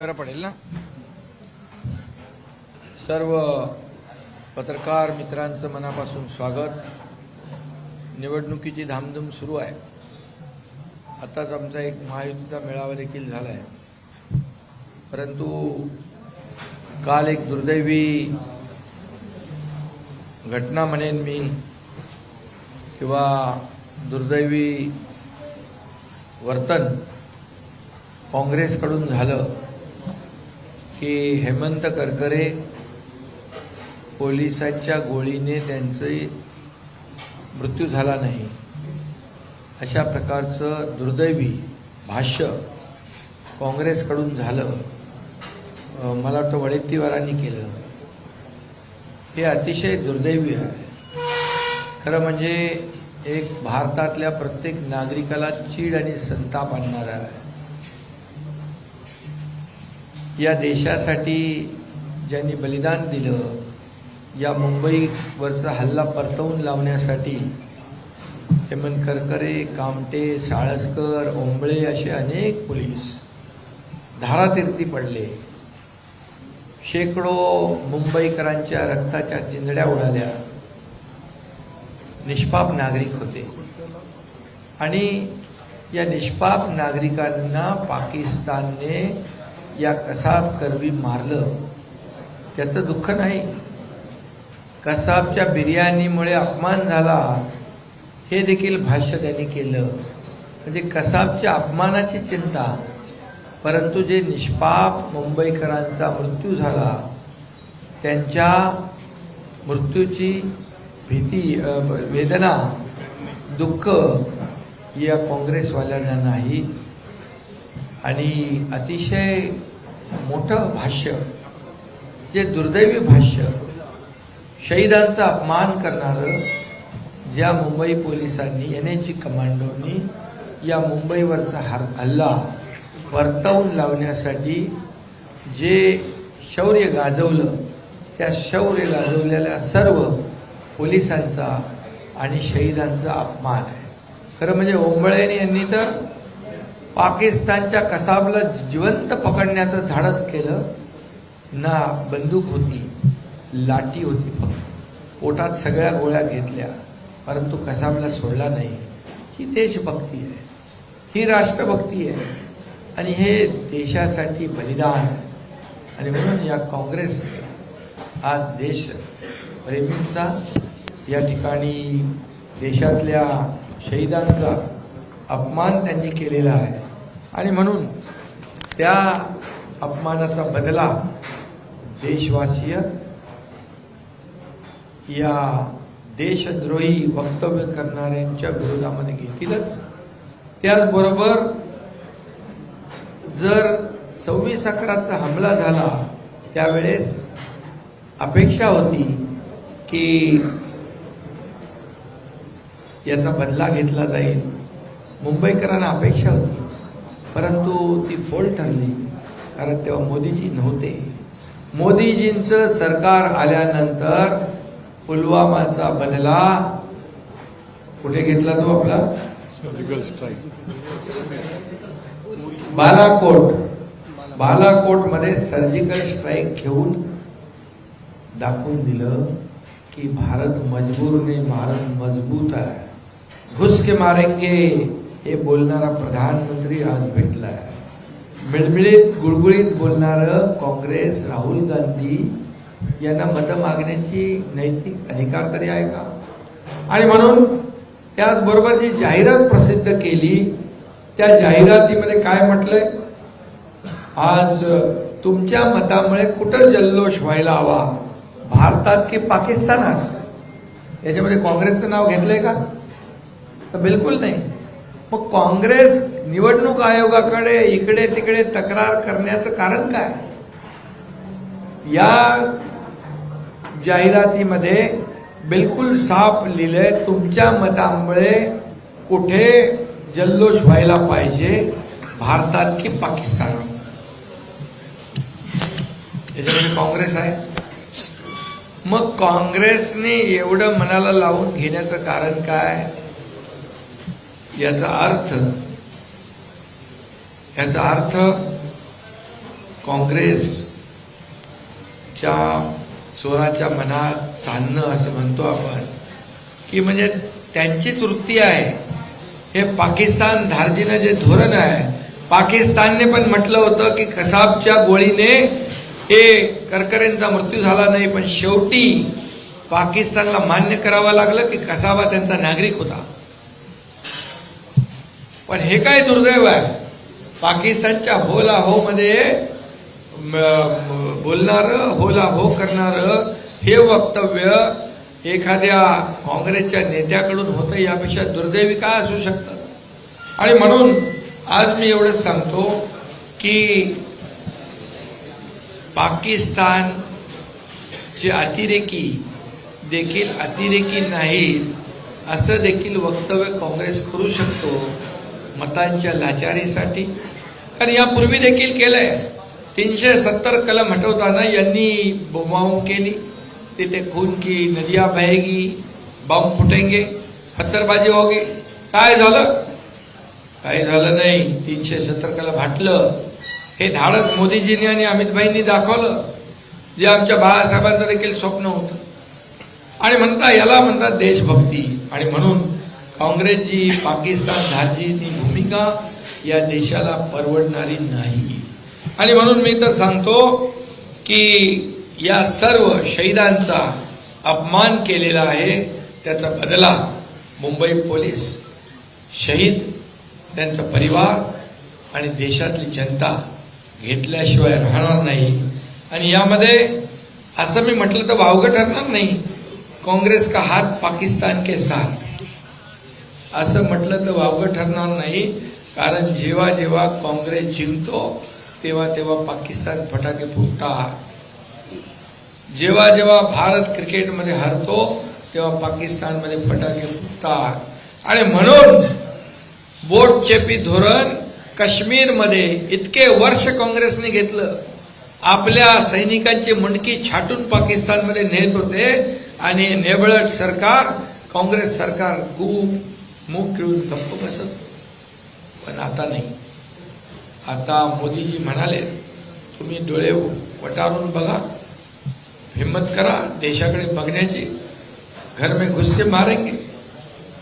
पडेल ना? सर्व पत्रकार मित्रांचं मनापासून स्वागत. निवडणुकीची धामधूम सुरू आहे. आताच आमचा एक महायुतीचा मेळावा देखील झाला आहे परंतु काल एक दुर्दैवी घटना म्हणेन मी किंवा दुर्दैवी वर्तन काँग्रेसकडून झालं. की हेमंत करकरे पोलिसांच्या गोळीने त्यांचे मृत्यू झाला नाही. अशा प्रकारचं दुर्दैवी भाष्य काँग्रेसकडून झालं. मला वाटतं वडेट्टीवारांनी केलं. हे अतिशय दुर्दैवी आहे. खरं म्हणजे एक भारतातल्या प्रत्येक नागरिकाला चीड आणि संताप आणणारा आहे. या देशासाठी ज्यांनी बलिदान दिलं या मुंबईवरचा हल्ला परतवून लावण्यासाठी हेमंत करकरे कामटे साळसकर ओंबळे असे अनेक पोलीस धारातीर्थी पडले. शेकडो मुंबईकरांच्या रक्ताच्या चिंधड्या उडाल्या. निष्पाप नागरिक होते. आणि या निष्पाप नागरिकांना पाकिस्तानने या कसाब करवी मारलं त्याचं दुःख नाही. कसाबच्या बिर्याणीमुळे अपमान झाला. हे देखील भाष्य त्यांनी केलं. म्हणजे कसाबच्या अपमानाची चिंता परंतु जे निष्पाप मुंबईकरांचा मृत्यू झाला त्यांच्या मृत्यूची भीती वेदना दुःख या काँग्रेसवाल्यांना नाही. आणि अतिशय मोठं भाष्य जे दुर्दैवी भाष्य शहीदांचा अपमान करणारं ज्या मुंबई पोलिसांनी एन एच कमांडोनी या मुंबईवरचा हर हल्ला परतवून लावण्यासाठी जे शौर्य गाजवलं त्या शौर्य गाजवलेल्या सर्व पोलिसांचा आणि शहीदांचा अपमान आहे. खरं म्हणजे ओंबळेनी यांनी तर पाकिस्तानच्या कसाबला जिवंत पकडण्याचं धाडस केलं ना बंदूक होती लाठी होती फक्त. पोटात सगळ्या गोळ्या घेतल्या परंतु कसाबला सोडला नाही. ही देशभक्ती आहे. ही राष्ट्रभक्ती आहे. आणि हे देशासाठी बलिदान आहे. आणि म्हणून या काँग्रेस आज देश प्रेमींचा या ठिकाणी देशातल्या शहीदांचा अपमान त्यांनी केलेला आहे. आणि म्हणून त्या अपमानाचा बदला देशवासीय या देशद्रोही वक्तव्य करणाऱ्यांच्या विरोधामध्ये घेतीलच. त्याचबरोबर जर सव्वीस अकराचा हमला झाला त्यावेळेस अपेक्षा होती की याचा बदला घेतला जाईल. मुंबईकरांना अपेक्षा होती. परंतु ती फोल ठरली. कारण तेव्हा मोदीजी नव्हते. मोदीजींचं सरकार आल्यानंतर पुलवामाचा बदला कुठे घेतला तो आपला? Surgical strike Balakot. बालाकोटमध्ये surgical strike घेऊन दाखवून दिलं की भारत मजबूर नाही भारत मजबूत आहे. घुस के मारेंगे. हे बोलणारा प्रधानमंत्री आज आहे मिळमिळीत गुळगुळीत बोलणार काँग्रेस राहुल गांधी यांना मत मागण्याची नैतिक अधिकार तरी आहे का? आणि म्हणून त्याचबरोबर जी जाहिरात प्रसिद्ध केली त्या जाहिरातीमध्ये काय म्हटलंय? आज तुमच्या मतामुळे कुठं जल्लोष व्हायला हवा? भारतात की पाकिस्तानात? याच्यामध्ये काँग्रेसचं नाव घेतलंय का? तर बिलकुल नाही. मग काँग्रेस निवडणूक आयोगाकडे इकडे तिकडे तक्रार करण्याचं कारण काय? या जाहिरातीमध्ये बिलकुल साफ लिहिलंय तुमच्या मतामुळे कुठे जल्लोष व्हायला पाहिजे भारतात की पाकिस्तानात याच्यामध्ये काँग्रेस आहे. मग काँग्रेसने एवढं मनाला लावून घेण्याचं कारण काय? याचा अर्थ याचा अर्थ काँग्रेसच्या चोराच्या मनात चालणं असं म्हणतो आपण की म्हणजे त्यांचीच वृत्ती आहे. हे पाकिस्तान धार्जीनं जे धोरण आहे पाकिस्तानने पण म्हटलं होतं की कसाबच्या गोळीने हे करकरेंचा मृत्यू झाला नाही पण शेवटी पाकिस्तानला मान्य करावं लागलं की कसाबा त्यांचा नागरिक होता. पण हे काय दुर्दैव आहे? पाकिस्तानच्या होला हो मध्ये बोलणार होला हो करणार हे वक्तव्य एखाद्या काँग्रेसच्या नेत्याकडून होतं यापेक्षा दुर्दैवी काय असू शकतं? आणि म्हणून आज मी एवढंच सांगतो की पाकिस्तानचे अतिरेकी देखील अतिरेकी नाहीत असं देखील वक्तव्य काँग्रेस करू शकतो मतांच्या लाचारीसाठी. कारण यापूर्वी देखील केलंय. तीनशे सत्तर कलम हटवताना यांनी बोंबाबोंब केली. तिथे खून की नदिया बहेगी बॉम्ब फुटेंगे पत्थरबाजी होगी. काय झालं? काही झालं नाही. तीनशे सत्तर कलम हटलं. हे धाडस मोदीजींनी आणि अमितभाईंनी दाखवलं. जे आमच्या बाळासाहेबांचं देखील स्वप्न होतं. आणि म्हणता याला म्हणतात देशभक्ती. आणि म्हणून काँग्रेसची पाकिस्तान धार्जीची भूमिका या देशाला परवडणारी नाही. आणि म्हणून मी तर सांगतो की या सर्व शहीदांचा अपमान केलेला आहे. त्याचा बदला मुंबई पोलीस शहीद त्यांचा परिवार आणि देशातली जनता घेतल्याशिवाय राहणार नाही. आणि यामध्ये असं मी म्हटलं तर वावगं ठरणार नाही. काँग्रेस का हात पाकिस्तान के साथ. असं म्हटलं तर वावगं ठरणार नाही. कारण जेव्हा जेव्हा काँग्रेस जिंकतो तेव्हा तेव्हा पाकिस्तान फटाके फुटतात. जेव्हा जेव्हा भारत क्रिकेटमध्ये हरतो तेव्हा पाकिस्तानमध्ये फटाके फुटतात. आणि म्हणून बोट चेपी धोरण काश्मीरमध्ये इतके वर्ष काँग्रेसने घेतलं. आपल्या सैनिकांची मुंडकी छाटून पाकिस्तानमध्ये नेत होते. आणि नेबळट सरकार काँग्रेस सरकार खूप मुख खेळून गप्प बसत. पण आता नाही. आता मोदीजी म्हणाले तुम्ही डोळे वटारून बघा. हिम्मत करा देशाकडे बघण्याची. घर में घुस के मारेंगे.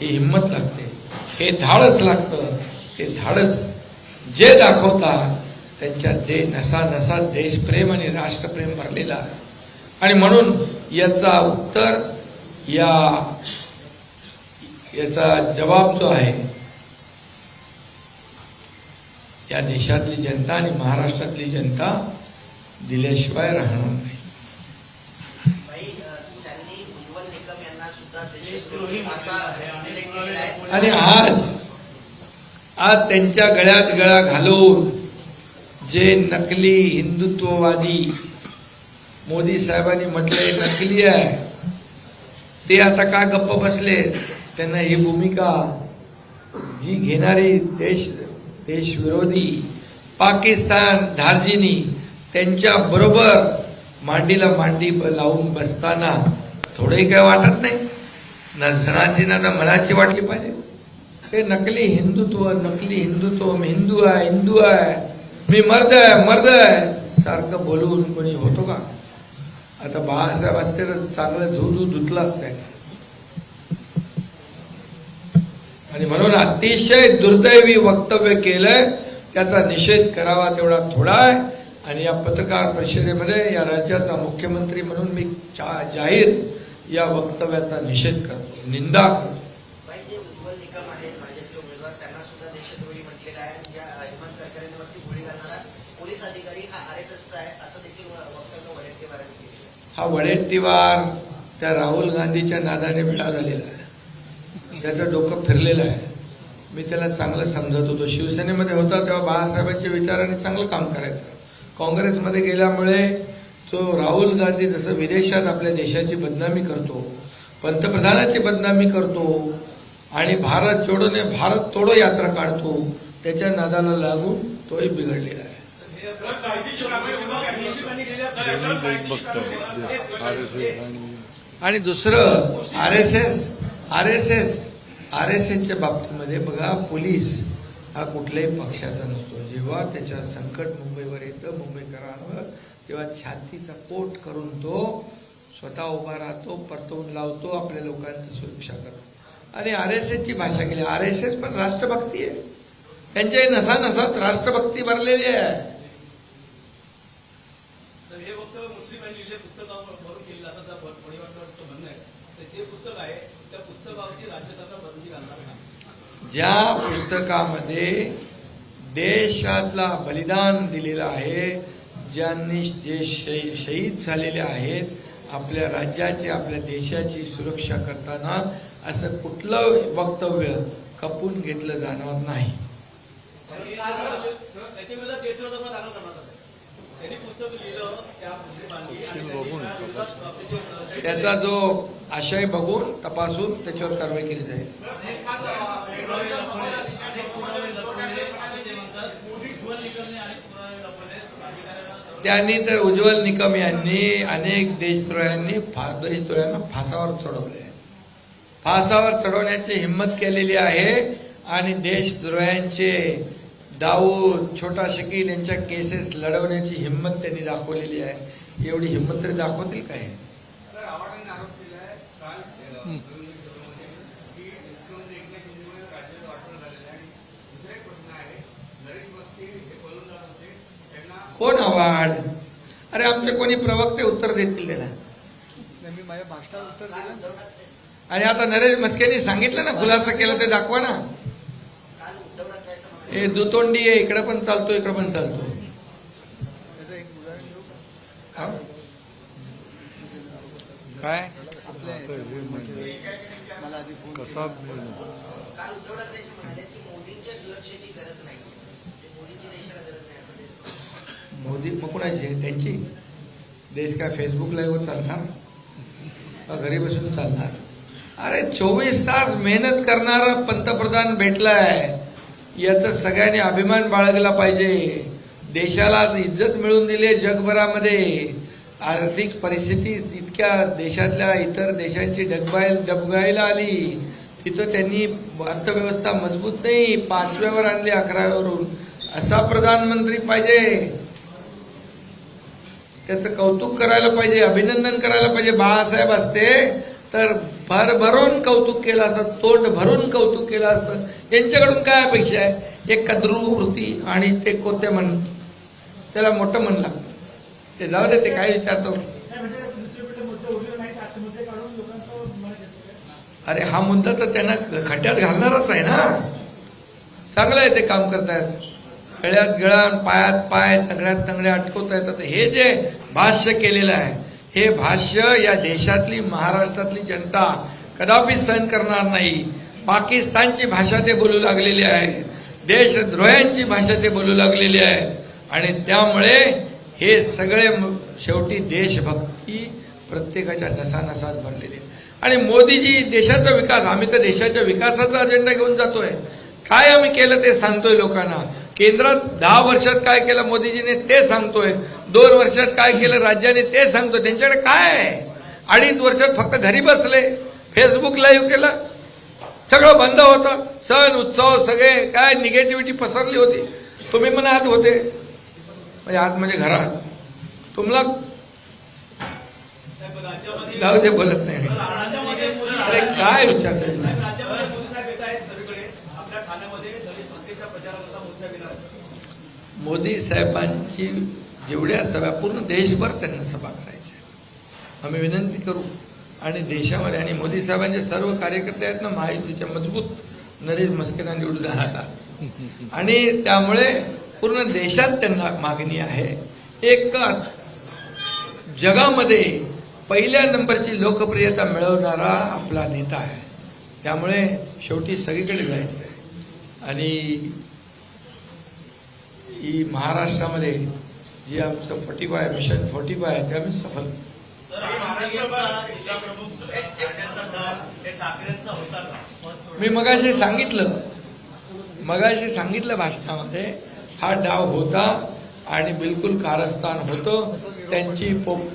ही हिंमत लागते. हे धाडस लागतं. ते धाडस जे दाखवतात त्यांच्या दे नसा नसा देशप्रेम आणि राष्ट्रप्रेम भरलेला आहे. आणि म्हणून याचा उत्तर या याचा जबाब जो आहे या देशातली जनता आणि महाराष्ट्रातली जनता दिल्याशिवाय राहणार नाही. आणि आज आज त्यांच्या गळ्यात गळा घालून जे नकली हिंदुत्ववादी मोदी साहेबांनी म्हटले नकली आहे. ते आता का गप्प बसले? त्यांना ही भूमिका जी घेणारी देश देशविरोधी पाकिस्तान धार्जिनी त्यांच्या बरोबर मांडीला मांडी लावून बसताना थोडंही काय वाटत नाही. ना जनाची ना ना मनाची वाटली पाहिजे. हे नकली हिंदुत्व नकली हिंदुत्व मी हिंदू आहे हिंदू आहे. मी मर्द आहे मर्द आहे. सारखं बोलून कोणी होतो का? आता बाळासाहेब असते तर चांगलं धू धू धुतलं असतंय आणि म्हणून अतिशय दुर्दैवी वक्तव्य केलंय त्याचा निषेध करावा तेवढा थोडा आहे. आणि या पत्रकार परिषदेमध्ये या राज्याचा मुख्यमंत्री म्हणून मी जाहीर या वक्तव्याचा निषेध करतो. निंदा करतो भाई जे उज्ज्वल निकम आहेत भाजपचे उमेदवार त्यांना सुद्धा देशद्रोही म्हटलेलं आहे आणि ज्या हेमंत करकरेंवरती गोळी घालणारा पोलीस अधिकारी हा आर एस एसचा आहे असं देखील व- वक्तव्य वडेट्टीवारांनी केलं हा वडेट्टीवार त्या राहुल गांधीच्या नादाने वेळा झालेला आहे. त्याचं डोकं फिरलेलं आहे. मी त्याला चांगलं समजत होतो. शिवसेनेमध्ये होता तेव्हा बाळासाहेबांच्या विचाराने चांगलं काम करायचं. काँग्रेसमध्ये गेल्यामुळे तो राहुल गांधी जसं विदेशात आपल्या देशाची बदनामी करतो पंतप्रधानाची बदनामी करतो आणि भारत जोडोने भारत तोडो यात्रा काढतो त्याच्या नादाला लागून तोही बिघडलेला आहे. दोन्ही आर एस एस आणि आणि दुसरं R S S R S S R S एसच्या बाबतीमध्ये बघा पोलीस हा कुठल्याही पक्षाचा नसतो. जेव्हा त्याच्या संकट मुंबईवर येतं मुंबईकरांवर तेव्हा छातीचा पोट करून तो स्वतः उभा राहतो परतवून लावतो आपल्या लोकांची सुरक्षा करतो. आणि आर एस एसची भाषा केली आर एस एस पण राष्ट्रभक्ती आहे. त्यांच्याही नसा नसात राष्ट्रभक्ती भरलेली आहे तर हे फक्त मुस्लिमांनी जे पुस्तकावर भरून केलेलं असं त्या परिवाराचं म्हणणं आहे तर ते पुस्तक आहे त्या पुस्तकावरची राज्य सरकार बंदी घालणार नाही ज्या पुस्तकामध्ये देशातला बलिदान दिलेलं आहे ज्यांनी जे शही- शहीद झालेले आहेत आपल्या राज्याची आपल्या देशाची सुरक्षा करताना असं कुठलं वक्तव्य खपून घेतलं जाणार नाही. त्याचा जो आशय बघून तपासून त्याच्यावर कारवाई केली जाईल. त्यांनी तर उज्ज्वल निकम यांनी अनेक देशद्रोह्यांनी फा देशद्रोह्यांना फासावर चढवले फासावर चढवण्याची हिंमत केलेली आहे आणि देशद्रोह्यांचे दाऊद छोटा शकील यांच्या केसेस लढवण्याची हिंमत त्यांनी दाखवलेली आहे. एवढी हिंमत तरी दाखवतील काय? कोण आव्हाड अरे आमचे कोणी प्रवक्ते उत्तर देतील त्याला. आणि आता नरेश मस्केनी सांगितलं ना खुलासा केला ते दाखवा ना. हे दुतोंडी आहे इकडे पण चालतो इकडे पण चालतो? काय आपल्या आता हे म्हणजे मला आधी फोन कसा काल उद्धव ठाकरे म्हणाले की मोदींच्या सुरक्षेची गरज नाही मोदींची देशाला गरज नाही असं ते सांगितलं. मोदी मग कुणाची? त्यांची? देश काय फेसबुक लाईव्ह चालणार? का घरी बसून चालणार? अरे चोवीस तास मेहनत करणारा पंतप्रधान भेटलाय. याचा सगळ्यांनी अभिमान बाळगला पाहिजे. देशाला आज इज्जत मिळवून दिली जगभरामध्ये. आर्थिक परिस्थिती इतक्या देशातल्या इतर देशांची डगबाय डबगायला आली. तिथं त्यांनी अर्थव्यवस्था मजबूत नाही पाचव्यावर आणली अकराव्यावरून. असा प्रधानमंत्री पाहिजे. त्याचं कौतुक करायला पाहिजे अभिनंदन करायला पाहिजे. बाळासाहेब असते तर भरभरून कौतुक केलं असतं तोंड भरून कौतुक केलं असतं यांच्याकडून काय अपेक्षा आहे? एक कद्रू वृत्ती आणि ते कोते म्हण त्याला मोठं म्हण लागतं. ते जाऊ दे ते काय विचारतो. अरे हा मुद्दा तर त्यांना खड्ड्यात घालणारच आहे ना. चांगलं आहे ते काम करतायत. गळ्यात गळा पायात पाय तंगड्यात तंगड्या अटकवता येतात हे जे भाष्य केलेलं आहे हे भाष्य या देशातली महाराष्ट्रातली जनता कदापि सहन करणार नाही. पाकिस्तानची भाषा ते बोलू लागलेली आहे. देशद्रोह्यांची भाषा ते बोलू लागलेली आहे. आणि त्यामुळे हे सगळे शेवटी देशभक्ती प्रत्येकाच्या नसानसात भरलेली आहे. आणि मोदीजी देशाचा विकास आम्ही तर देशाच्या विकासाचा अजेंडा घेऊन जातोय. काय आम्ही केलं ते सांगतोय लोकांना? केंद्रात दहा वर्षात काय केलं मोदीजीने ते सांगतोय. दोन वर्षात काय केलं राज्याने ते सांगतोय. त्यांच्याकडे काय आहे? अडीच वर्षात फक्त घरी बसले. फेसबुक लाईव्ह केलं. सगळं बंद होतं. सण उत्सव सगळे काय निगेटिव्हिटी पसरली होती. तुम्ही पण आत होते. म्हणजे आत म्हणजे घरात तुम्हाला जाऊ दे बोलत नाही. अरे काय आहेत. मोदी साहेबांची जेवढ्या सभा पूर्ण देशभर त्यांना सभा करायच्या आम्ही विनंती करू. आणि देशामध्ये आणि मोदी साहेबांचे सर्व कार्यकर्ते आहेत ना महायुतीच्या मजबूत नरेश मस्केना निवडून राहतात आणि त्यामुळे पूर्ण देशात त्यांना मागणी आहे. एक जगामध्ये पहिल्या नंबरची लोकप्रियता मिळवणारा आपला नेता आहे. त्यामुळे शेवटी सगळीकडे जायचं आहे. आणि ही महाराष्ट्रामध्ये जे आमचं forty five mission forty five आहे ते आम्ही सफल मी मगाशी सांगितलं मगाशी सांगितलं भाषणामध्ये हा डाव होता आणि बिलकुल कारस्थान होतं. त्यांची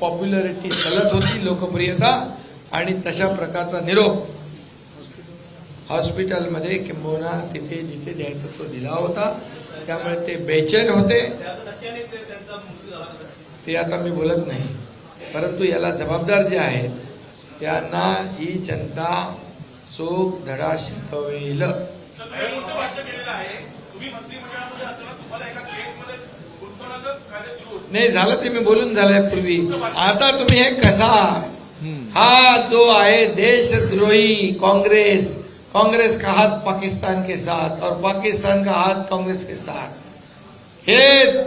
पॉप्युलरिटी सलत होती लोकप्रियता आणि तशा प्रकारचा निरोप. हॉस्पिटलमध्ये किंबहुना तिथे जिथे द्यायचा तो दिला होता. त्यामुळे ते बेचैन होते. ते ते आता मी बोलत नाही. परंतु याला जबाबदार जे आहेत त्यांना ही जनता चोख धडा शिकवेल मोठं भाष्य केलेलं आहे तुम्ही मंत्रिमंडळामध्ये असताना तुम्हाला एका केसमध्ये गुंतवण्याचं कार्य सुरू होतं नाही झालं ते मी बोलून झालंय पूर्वी आता तुम्ही हे कसा? हा जो आहे देशद्रोही कांग्रेस. कांग्रेस का हाथ पाकिस्तान के साथ और पाकिस्तान का हाथ कांग्रेस के साथ? हे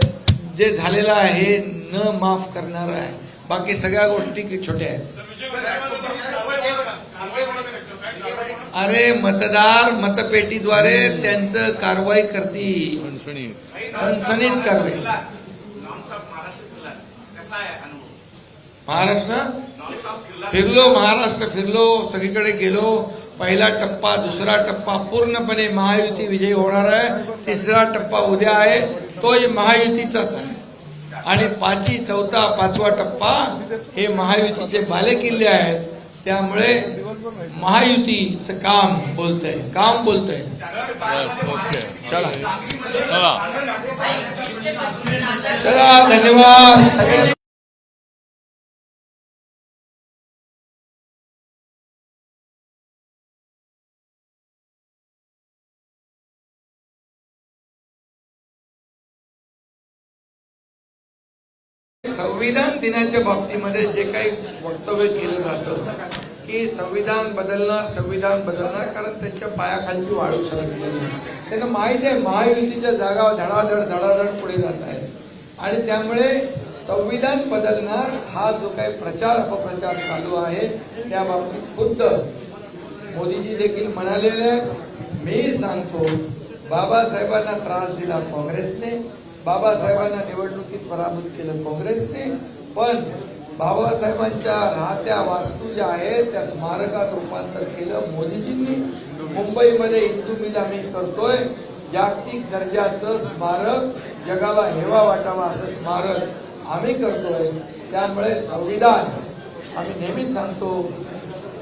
जे झालेलं आहे हे न माफ करणार आहे. बाकी सगळ्या गोष्टी छोट्या आहेत. अरे मतदार मतपेटीद्वारे त्यांचं कारवाई करतील. सणसणीत सनसनीत कारवाई नॉनस्टॉप महाराष्ट्र फिरला कसा आहे अनुभव महाराष्ट्र? फिरला महाराष्ट्र फिरलो सगळीकडे गेलो. पहिला टप्पा दुसरा टप्पा पूर्णपणे महायुती विजयी होणार आहे. तिसरा टप्पा उद्या आहे. तोही महायुतीचाच आहे. आणि पाचवी चौथा पाचवा टप्पा हे महायुतीचे बालेकिल्ले आहेत. त्यामुळे महायुतीचं काम बोलतंय. काम बोलतंय. बस ओके. चला. चला चला धन्यवाद. संविधान दिनाच्या बाबतीमध्ये जे काही वक्तव्य केलं जातं की संविधान बदलणार संविधान बदलणार कारण त्यांच्या पायाखालची वाळू सरकलेली त्यांना माहिती आहे महायुतीच्या जागा धडाधड धडाधड पुढे जात आहेत. आणि त्यामुळे संविधान बदलणार हा जो काही प्रचार अपप्रचार चालू आहे त्या बाबतीत खुद्द मोदीजी देखील म्हणालेले आहेत. मी सांगतो बाबासाहेबांना त्रास दिला काँग्रेसने बाबासाहेबांना निवडणुकीत पराभूत केलं काँग्रेसने. पण बाबासाहेबांच्या राहत्या वास्तू ज्या आहेत त्या स्मारकात रूपांतर केलं मोदीजींनी. मुंबईमध्ये हिंदू मिल आम्ही करतोय. जागतिक दर्जाचं स्मारक जगाला हेवा वाटावा असं स्मारक आम्ही करतोय. त्यामुळे संविधान आम्ही नेहमीच सांगतो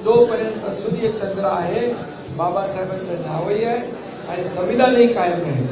जोपर्यंत सूर्यचंद्र आहे बाबासाहेबांचं नावही आहे. आणि संविधानही कायम राहील.